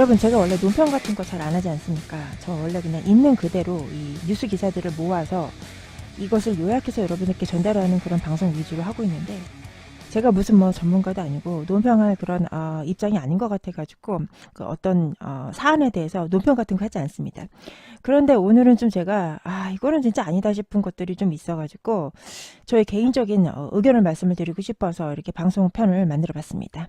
여러분 제가 원래 논평 같은 거 잘 안 하지 않습니까? 저 원래 그냥 있는 그대로 이 뉴스 기사들을 모아서 이것을 요약해서 여러분에게 전달하는 그런 방송 위주로 하고 있는데 제가 무슨 뭐 전문가도 아니고 논평할 그런 어, 입장이 아닌 것 같아가지고 그 어떤 어, 사안에 대해서 논평 같은 거 하지 않습니다. 그런데 오늘은 좀 제가 아 이거는 진짜 아니다 싶은 것들이 좀 있어가지고 저의 개인적인 어, 의견을 말씀을 드리고 싶어서 이렇게 방송편을 만들어봤습니다.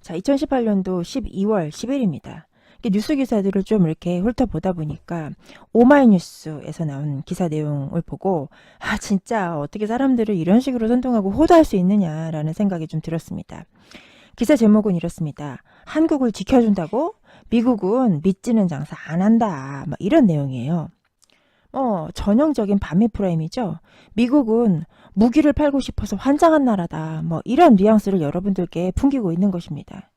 자, 2018년도 12월 10일입니다. 뉴스 기사들을 좀 이렇게 훑어보다 보니까 오마이뉴스에서 나온 기사 내용을 보고 아 진짜 어떻게 사람들을 이런 식으로 선동하고 호도할 수 있느냐라는 생각이 좀 들었습니다. 기사 제목은 이렇습니다. 한국을 지켜준다고 미국은 믿지는 장사 안 한다. 막 이런 내용이에요. 어, 전형적인 반미 프레임이죠. 미국은 무기를 팔고 싶어서 환장한 나라다. 뭐 이런 뉘앙스를 여러분들께 풍기고 있는 것입니다.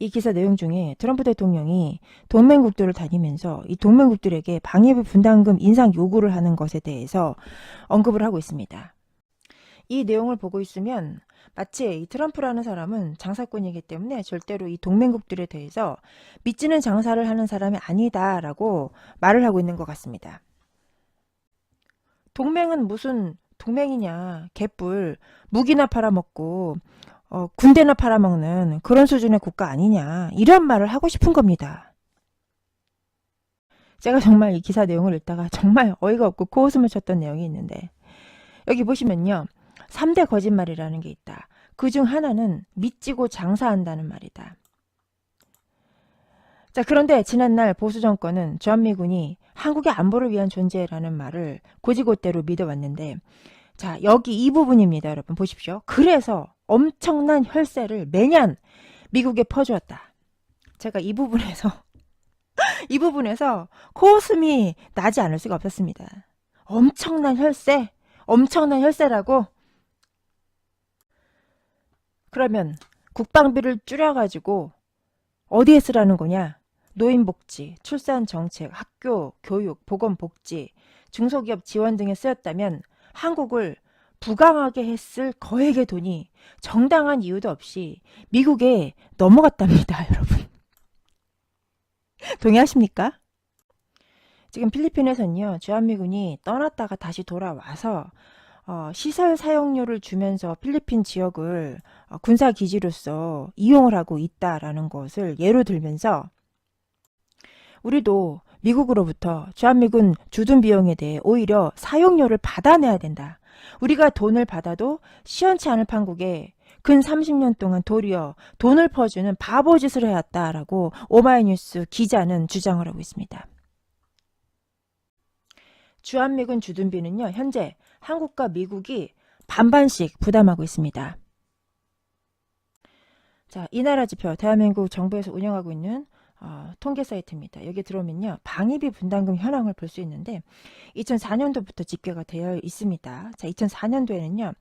이 기사 내용 중에 트럼프 대통령이 동맹국들을 다니면서 이 동맹국들에게 방위비 분담금 인상 요구를 하는 것에 대해서 언급을 하고 있습니다. 이 내용을 보고 있으면 마치 이 트럼프라는 사람은 장사꾼이기 때문에 절대로 이 동맹국들에 대해서 믿지는 장사를 하는 사람이 아니다라고 말을 하고 있는 것 같습니다. 동맹은 무슨 동맹이냐 개뿔 무기나 팔아먹고 어, 군대나 팔아먹는 그런 수준의 국가 아니냐 이런 말을 하고 싶은 겁니다. 제가 정말 이 기사 내용을 읽다가 정말 어이가 없고 코웃음을 쳤던 내용이 있는데 여기 보시면요. 3대 거짓말이라는 게 있다. 그 중 하나는 믿지고 장사한다는 말이다. 자, 그런데 지난날 보수 정권은 주한미군이 한국의 안보를 위한 존재라는 말을 고지고대로 믿어왔는데, 자, 여기 이 부분입니다, 여러분. 보십시오. 그래서 엄청난 혈세를 매년 미국에 퍼주었다. 제가 이 부분에서, 이 부분에서 코웃음이 나지 않을 수가 없었습니다. 엄청난 혈세? 엄청난 혈세라고? 그러면 국방비를 줄여가지고 어디에 쓰라는 거냐? 노인복지, 출산정책, 학교, 교육, 보건복지, 중소기업 지원 등에 쓰였다면 한국을 부강하게 했을 거액의 돈이 정당한 이유도 없이 미국에 넘어갔답니다, 여러분. 동의하십니까? 지금 필리핀에서는요, 주한미군이 떠났다가 다시 돌아와서 어, 시설 사용료를 주면서 필리핀 지역을 어, 군사 기지로서 이용을 하고 있다라는 것을 예로 들면서 우리도 미국으로부터 주한미군 주둔 비용에 대해 오히려 사용료를 받아내야 된다. 우리가 돈을 받아도 시원치 않을 판국에 근 30년 동안 도리어 돈을 퍼주는 바보짓을 해왔다라고 오마이뉴스 기자는 주장을 하고 있습니다. 주한미군 주둔비는요, 현재 한국과 미국이 반반씩 부담하고 있습니다. 자, 이 나라 지표 대한민국 정부에서 운영하고 있는 어, 통계 사이트입니다. 여기 들어오면요. 방위비 분담금 현황을 볼 수 있는데 2004년도부터 집계가 되어 있습니다. 자, 2004년도에는요.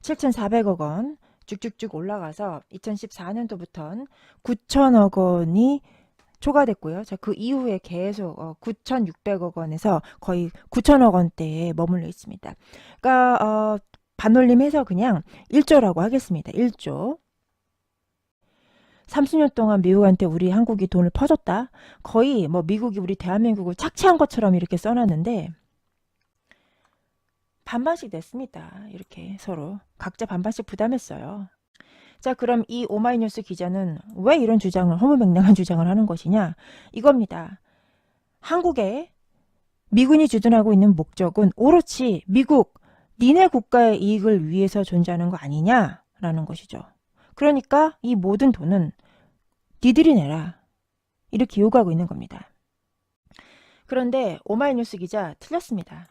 7,400억 원 쭉쭉쭉 올라가서 2014년도부터는 9천억 원이 초과됐고요. 자, 그 이후에 계속 어, 9,600억 원에서 거의 9천억 원대에 머물러 있습니다. 그러니까 어, 반올림해서 그냥 1조라고 하겠습니다. 1조. 30년 동안 미국한테 우리 한국이 돈을 퍼줬다. 거의 뭐 미국이 우리 대한민국을 착취한 것처럼 이렇게 써놨는데 반반씩 냈습니다. 이렇게 서로 각자 반반씩 부담했어요. 자, 그럼 이 오마이뉴스 기자는 왜 이런 주장을, 허무맹랑한 주장을 하는 것이냐? 이겁니다. 한국에 미군이 주둔하고 있는 목적은 오로치 미국, 니네 국가의 이익을 위해서 존재하는 거 아니냐라는 것이죠. 그러니까 이 모든 돈은 니들이 내라. 이렇게 요구하고 있는 겁니다. 그런데 오마이뉴스 기자 틀렸습니다.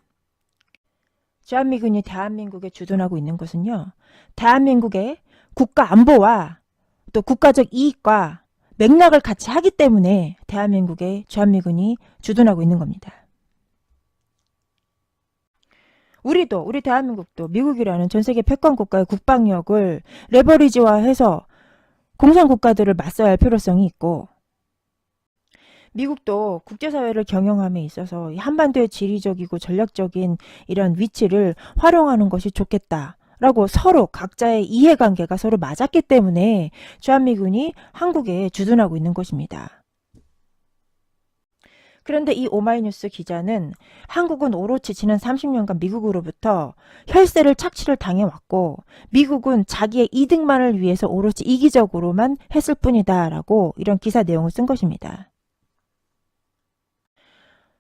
주한미군이 대한민국에 주둔하고 있는 것은요. 대한민국의 국가 안보와 또 국가적 이익과 맥락을 같이 하기 때문에 대한민국의 주한미군이 주둔하고 있는 겁니다. 우리도 우리 대한민국도 미국이라는 전 세계 패권 국가의 국방력을 레버리지화해서 공산 국가들을 맞서야 할 필요성이 있고 미국도 국제사회를 경영함에 있어서 한반도의 지리적이고 전략적인 이런 위치를 활용하는 것이 좋겠다. 라고 서로 각자의 이해관계가 서로 맞았기 때문에 주한미군이 한국에 주둔하고 있는 것입니다. 그런데 이 오마이뉴스 기자는 한국은 오로치 지난 30년간 미국으로부터 혈세를 착취를 당해왔고 미국은 자기의 이득만을 위해서 오로치 이기적으로만 했을 뿐이다라고 이런 기사 내용을 쓴 것입니다.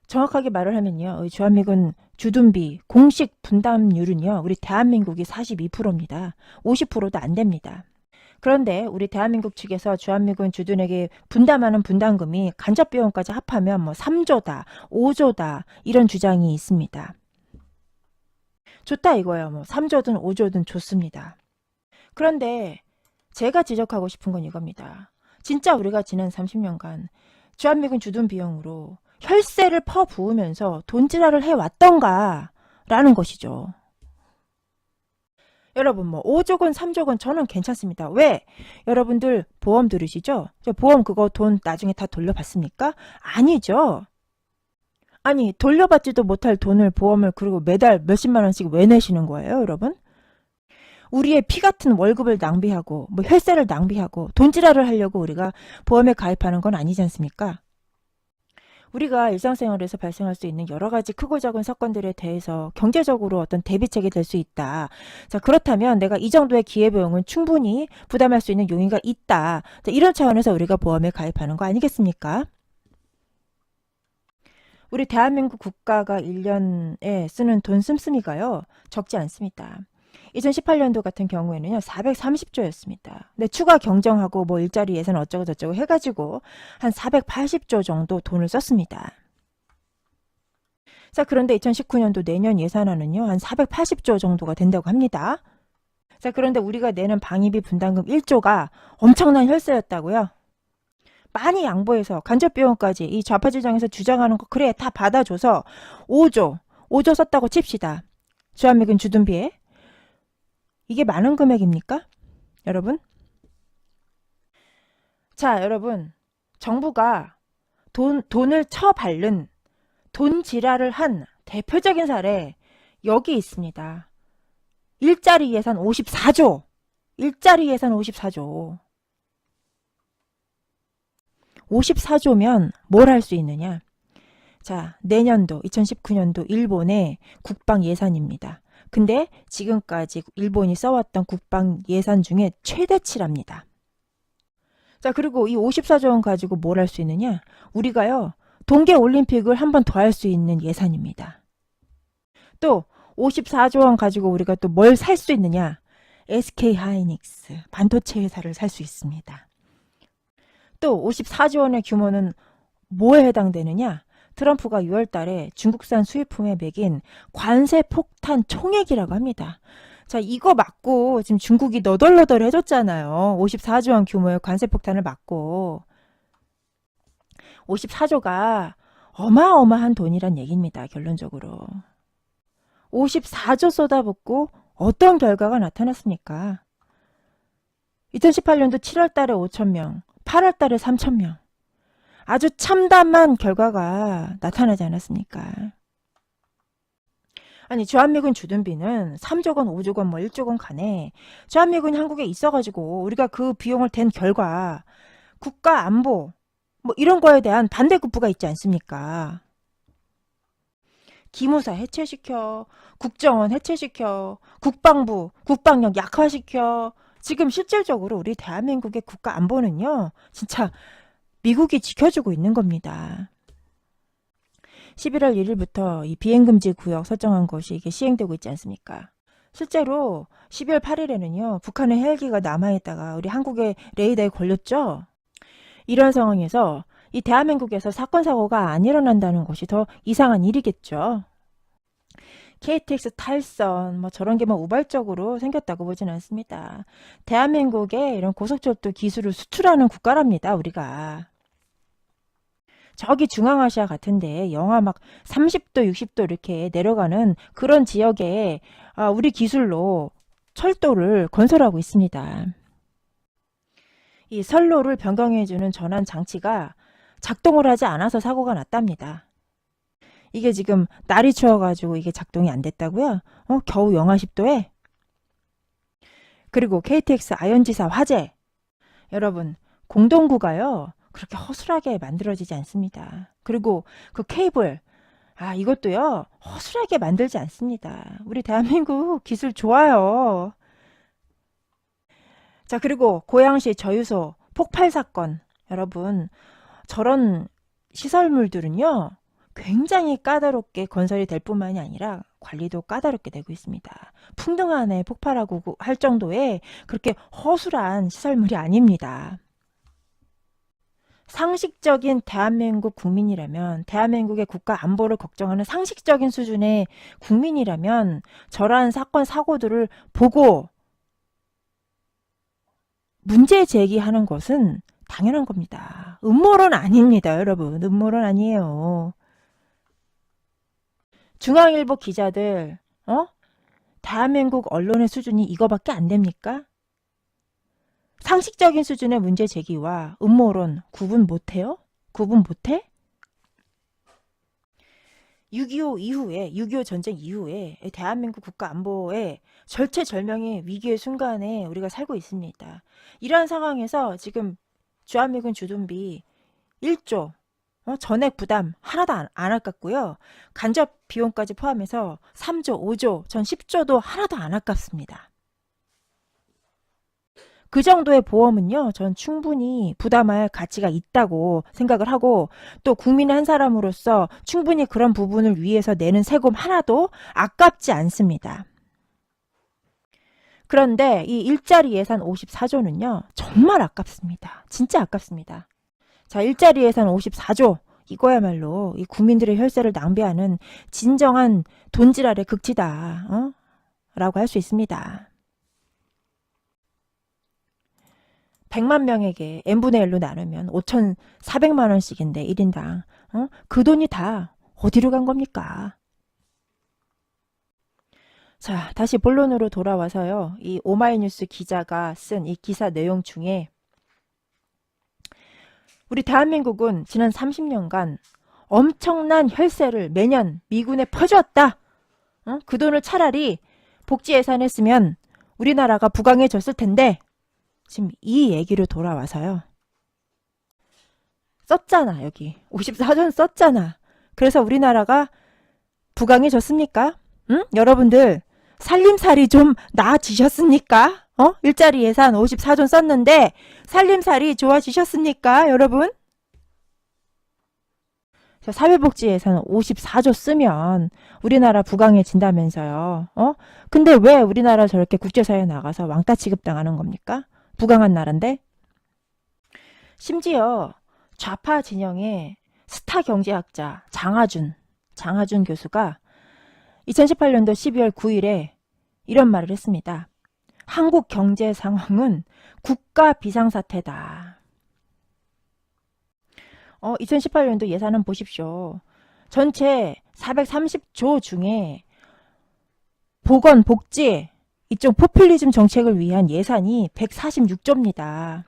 정확하게 말을 하면요. 이 주한미군 주둔비 공식 분담률은요. 우리 대한민국이 42%입니다. 50%도 안 됩니다. 그런데 우리 대한민국 측에서 주한미군 주둔에게 분담하는 분담금이 간접 비용까지 합하면 뭐 3조다, 5조다 이런 주장이 있습니다. 좋다 이거예요. 뭐 3조든 5조든 좋습니다. 그런데 제가 지적하고 싶은 건 이겁니다. 진짜 우리가 지난 30년간 주한미군 주둔 비용으로 혈세를 퍼부으면서 돈지랄을 해왔던가 라는 것이죠. 여러분 뭐 5조건 3조건 저는 괜찮습니다. 왜? 여러분들 보험 들으시죠? 저 보험 그거 돈 나중에 다 돌려받습니까? 아니죠. 아니 돌려받지도 못할 돈을 보험을 그리고 매달 몇십만 원씩 왜 내시는 거예요 여러분? 우리의 피 같은 월급을 낭비하고 뭐 혈세를 낭비하고 돈지랄을 하려고 우리가 보험에 가입하는 건 아니지 않습니까? 우리가 일상생활에서 발생할 수 있는 여러 가지 크고 작은 사건들에 대해서 경제적으로 어떤 대비책이 될 수 있다. 자, 그렇다면 내가 이 정도의 기회비용은 충분히 부담할 수 있는 용의가 있다. 자, 이런 차원에서 우리가 보험에 가입하는 거 아니겠습니까? 우리 대한민국 국가가 1년에 쓰는 돈 씀씀이가요. 적지 않습니다. 2018년도 같은 경우에는요, 430조였습니다. 근데 추가 경정하고 뭐 일자리 예산 어쩌고 저쩌고 해가지고 한 480조 정도 돈을 썼습니다. 자, 그런데 2019년도 내년 예산안은요, 한 480조 정도가 된다고 합니다. 자, 그런데 우리가 내는 방위비 분담금 1조가 엄청난 혈세였다고요? 많이 양보해서 간접비용까지 이 좌파지정에서 주장하는 거 그래 다 받아줘서 5조, 5조 썼다고 칩시다. 주한미군 주둔비에 이게 많은 금액입니까? 여러분? 자, 여러분. 정부가 돈, 돈을 쳐바른 돈 지랄을 한 대표적인 사례 여기 있습니다. 일자리 예산 54조. 일자리 예산 54조. 54조면 뭘 할 수 있느냐? 자, 내년도 2019년도 일본의 국방 예산입니다. 근데 지금까지 일본이 써왔던 국방 예산 중에 최대치랍니다. 자, 그리고 이 54조 원 가지고 뭘 할 수 있느냐? 우리가요, 동계 올림픽을 한 번 더 할 수 있는 예산입니다. 또 54조 원 가지고 우리가 또 뭘 살 수 있느냐? SK 하이닉스 반도체 회사를 살 수 있습니다. 또 54조 원의 규모는 뭐에 해당되느냐? 트럼프가 6월 달에 중국산 수입품에 매긴 관세 폭탄 총액이라고 합니다. 자, 이거 맞고 지금 중국이 너덜너덜 해줬잖아요. 54조 원 규모의 관세 폭탄을 맞고. 54조가 어마어마한 돈이란 얘기입니다. 결론적으로. 54조 쏟아붓고 어떤 결과가 나타났습니까? 2018년도 7월 달에 5천 명, 8월 달에 3천 명. 아주 참담한 결과가 나타나지 않았습니까? 아니 주한미군 주둔비는 3조건 5조건 뭐 1조건 간에 주한미군이 한국에 있어가지고 우리가 그 비용을 댄 결과 국가 안보 뭐 이런 거에 대한 반대 급부가 있지 않습니까? 기무사 해체시켜, 국정원 해체시켜, 국방부, 국방력 약화시켜. 지금 실질적으로 우리 대한민국의 국가 안보는요, 진짜 미국이 지켜주고 있는 겁니다. 11월 1일부터 이 비행금지 구역 설정한 것이 이게 시행되고 있지 않습니까? 실제로 12월 8일에는요, 북한의 헬기가 남아있다가 우리 한국의 레이더에 걸렸죠? 이런 상황에서 이 대한민국에서 사건, 사고가 안 일어난다는 것이 더 이상한 일이겠죠. KTX 탈선, 뭐 저런 게 뭐 우발적으로 생겼다고 보진 않습니다. 대한민국에 이런 고속철도 기술을 수출하는 국가랍니다, 우리가. 저기 중앙아시아 같은데 영하 막 30도, 60도 이렇게 내려가는 그런 지역에 아, 우리 기술로 철도를 건설하고 있습니다. 이 선로를 변경해주는 전환 장치가 작동을 하지 않아서 사고가 났답니다. 이게 지금 날이 추워가지고 이게 작동이 안 됐다고요? 어, 겨우 영하 10도에? 그리고 KTX 아현지사 화재. 여러분, 공동구가요. 그렇게 허술하게 만들어지지 않습니다. 그리고 그 케이블. 아, 이것도요. 허술하게 만들지 않습니다. 우리 대한민국 기술 좋아요. 자, 그리고 고양시 저유소 폭발 사건. 여러분, 저런 시설물들은요. 굉장히 까다롭게 건설이 될 뿐만이 아니라 관리도 까다롭게 되고 있습니다. 풍등한에 폭발하고 할 정도의 그렇게 허술한 시설물이 아닙니다. 상식적인 대한민국 국민이라면, 대한민국의 국가 안보를 걱정하는 상식적인 수준의 국민이라면, 저러한 사건, 사고들을 보고 문제 제기하는 것은 당연한 겁니다. 음모론 아닙니다, 여러분. 음모론 아니에요. 중앙일보 기자들, 어? 대한민국 언론의 수준이 이거밖에 안 됩니까? 상식적인 수준의 문제 제기와 음모론 구분 못해요? 구분 못해? 6.25 이후에, 6.25 전쟁 이후에 대한민국 국가 안보에 절체절명의 위기의 순간에 우리가 살고 있습니다. 이러한 상황에서 지금 주한미군 주둔비 1조 어, 전액 부담 하나도 안, 안 아깝고요. 간접 비용까지 포함해서 3조, 5조, 전 10조도 하나도 안 아깝습니다. 그 정도의 보험은요, 전 충분히 부담할 가치가 있다고 생각을 하고, 또 국민 한 사람으로서 충분히 그런 부분을 위해서 내는 세금 하나도 아깝지 않습니다. 그런데 이 일자리 예산 54조는요, 정말 아깝습니다. 진짜 아깝습니다. 자, 일자리 예산 54조. 이거야말로 이 국민들의 혈세를 낭비하는 진정한 돈지랄의 극치다. 어? 라고 할 수 있습니다. 100만 명에게 n분의 1로 나누면 5,400만 원씩인데 1인당. 어? 그 돈이 다 어디로 간 겁니까? 자, 다시 본론으로 돌아와서요. 이 오마이뉴스 기자가 쓴 이 기사 내용 중에 우리 대한민국은 지난 30년간 엄청난 혈세를 매년 미군에 퍼주었다. 어? 그 돈을 차라리 복지 예산에 쓰면 우리나라가 부강해졌을 텐데 지금 이 얘기로 돌아와서요. 썼잖아, 여기. 54전 썼잖아. 그래서 우리나라가 부강해졌습니까? 응? 여러분들, 살림살이 좀 나아지셨습니까? 어? 일자리 예산 54전 썼는데, 살림살이 좋아지셨습니까, 여러분? 자, 사회복지 예산 54조 쓰면 우리나라 부강해진다면서요. 어? 근데 왜 우리나라 저렇게 국제사회에 나가서 왕따 취급당하는 겁니까? 부강한 나라인데? 심지어 좌파 진영의 스타 경제학자 장하준, 장하준 교수가 2018년도 12월 9일에 이런 말을 했습니다. 한국 경제 상황은 국가 비상사태다. 어, 2018년도 예산은 보십시오. 전체 430조 중에 보건, 복지, 이쪽 포퓰리즘 정책을 위한 예산이 146조입니다.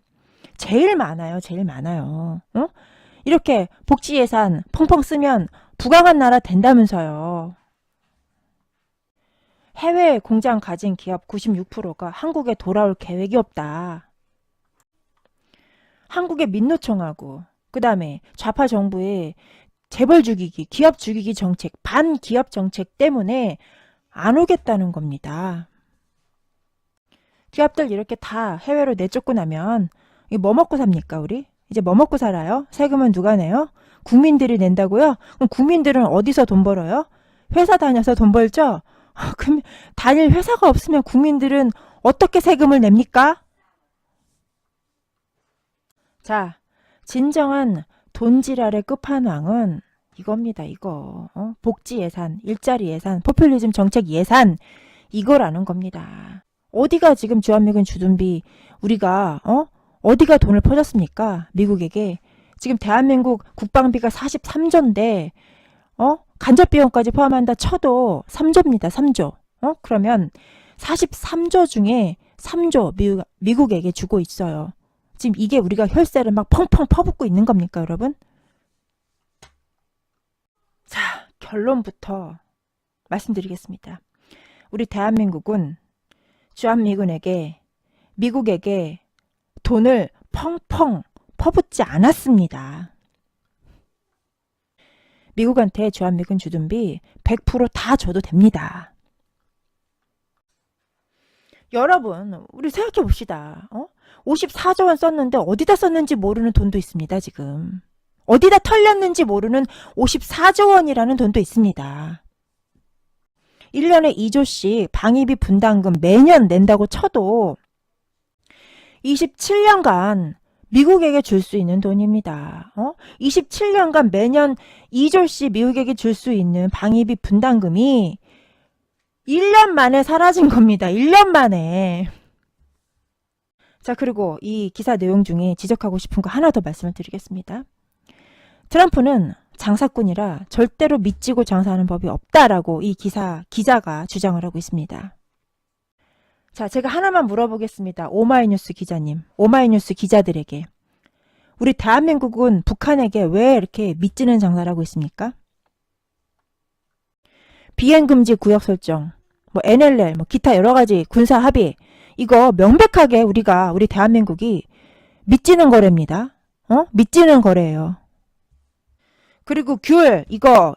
제일 많아요. 제일 많아요. 어? 이렇게 복지 예산 펑펑 쓰면 부강한 나라 된다면서요. 해외 공장 가진 기업 96%가 한국에 돌아올 계획이 없다. 한국의 민노총하고 그 다음에 좌파 정부의 재벌 죽이기, 기업 죽이기 정책, 반기업 정책 때문에 안 오겠다는 겁니다. 기업들 이렇게 다 해외로 내쫓고 나면 뭐 먹고 삽니까 우리? 이제 뭐 먹고 살아요? 세금은 누가 내요? 국민들이 낸다고요? 그럼 국민들은 어디서 돈 벌어요? 회사 다녀서 돈 벌죠? 그럼 다닐 회사가 없으면 국민들은 어떻게 세금을 냅니까? 자, 진정한 돈지랄의 끝판왕은 이겁니다, 이거. 어? 복지 예산, 일자리 예산, 포퓰리즘 정책 예산, 이거라는 겁니다. 어디가 지금 주한미군 주둔비 우리가 어 어디가 돈을 퍼줬습니까? 미국에게 지금 대한민국 국방비가 43조인데 어 간접 비용까지 포함한다 쳐도 3조입니다. 3조. 어 그러면 43조 중에 3조 미국, 미국에게 주고 있어요. 지금 이게 우리가 혈세를 막 펑펑 퍼붓고 있는 겁니까, 여러분? 자, 결론부터 말씀드리겠습니다. 우리 대한민국은 주한미군에게 미국에게 돈을 펑펑 퍼붓지 않았습니다. 미국한테 주한미군 주둔비 100%다 줘도 됩니다. 여러분, 우리 생각해 봅시다. 어? 54조 원 썼는데 어디다 썼는지 모르는 돈도 있습니다, 지금. 어디다 털렸는지 모르는 54조 원이라는 돈도 있습니다. 1년에 2조씩 방위비 분담금 매년 낸다고 쳐도 27년간 미국에게 줄 수 있는 돈입니다. 어? 27년간 매년 2조씩 미국에게 줄 수 있는 방위비 분담금이 1년 만에 사라진 겁니다. 1년 만에. 자, 그리고 이 기사 내용 중에 지적하고 싶은 거 하나 더 말씀을 드리겠습니다. 트럼프는 장사꾼이라 절대로 믿지고 장사하는 법이 없다라고 이 기사 기자가 주장을 하고 있습니다. 자, 제가 하나만 물어보겠습니다. 오마이뉴스 기자님, 오마이뉴스 기자들에게 우리 대한민국은 북한에게 왜 이렇게 믿지는 장사를 하고 있습니까? 비행 금지 구역 설정, 뭐 NLL, 뭐 기타 여러 가지 군사 합의 이거 명백하게 우리가 우리 대한민국이 믿지는 거래입니다. 어? 믿지는 거래예요. 그리고 귤 이거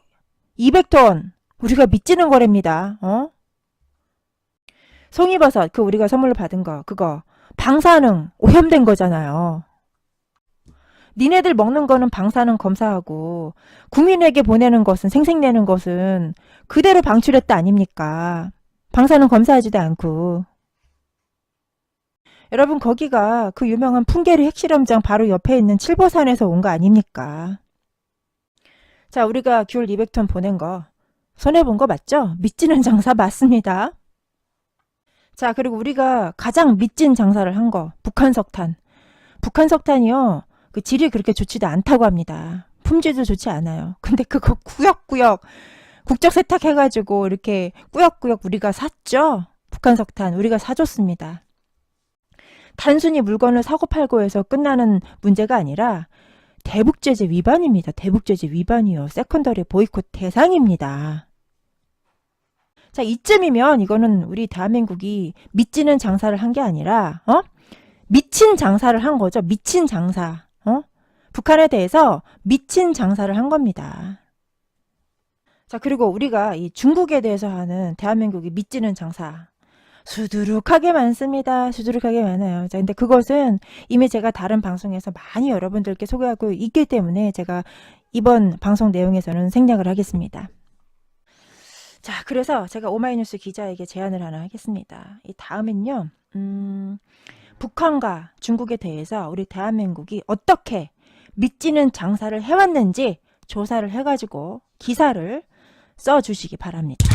200톤 우리가 믿지는 거래입니다. 어? 송이버섯 그 우리가 선물로 받은 거 그거 방사능 오염된 거잖아요. 니네들 먹는 거는 방사능 검사하고 국민에게 보내는 것은 생색내는 것은 그대로 방출했다 아닙니까? 방사능 검사하지도 않고 여러분 거기가 그 유명한 풍계리 핵실험장 바로 옆에 있는 칠보산에서 온 거 아닙니까? 자 우리가 귤 200톤 보낸 거 손해본 거 맞죠? 믿지는 장사 맞습니다. 자 그리고 우리가 가장 믿진 장사를 한 거 북한 석탄 북한 석탄이요 그 질이 그렇게 좋지도 않다고 합니다. 품질도 좋지 않아요. 근데 그거 구역구역 국적 세탁해가지고 이렇게 꾸역꾸역 우리가 샀죠. 북한 석탄 우리가 사줬습니다. 단순히 물건을 사고 팔고 해서 끝나는 문제가 아니라 대북제재 위반입니다. 대북제재 위반이요. 세컨더리 보이콧 대상입니다. 자, 이쯤이면 이거는 우리 대한민국이 믿지는 장사를 한 게 아니라, 어? 미친 장사를 한 거죠. 미친 장사. 어? 북한에 대해서 미친 장사를 한 겁니다. 자, 그리고 우리가 이 중국에 대해서 하는 대한민국이 믿지는 장사. 수두룩하게 많습니다. 수두룩하게 많아요. 자, 근데 그것은 이미 제가 다른 방송에서 많이 여러분들께 소개하고 있기 때문에 제가 이번 방송 내용에서는 생략을 하겠습니다. 자, 그래서 제가 오마이뉴스 기자에게 제안을 하나 하겠습니다. 이 다음엔요, 음, 북한과 중국에 대해서 우리 대한민국이 어떻게 믿지는 장사를 해왔는지 조사를 해가지고 기사를 써주시기 바랍니다.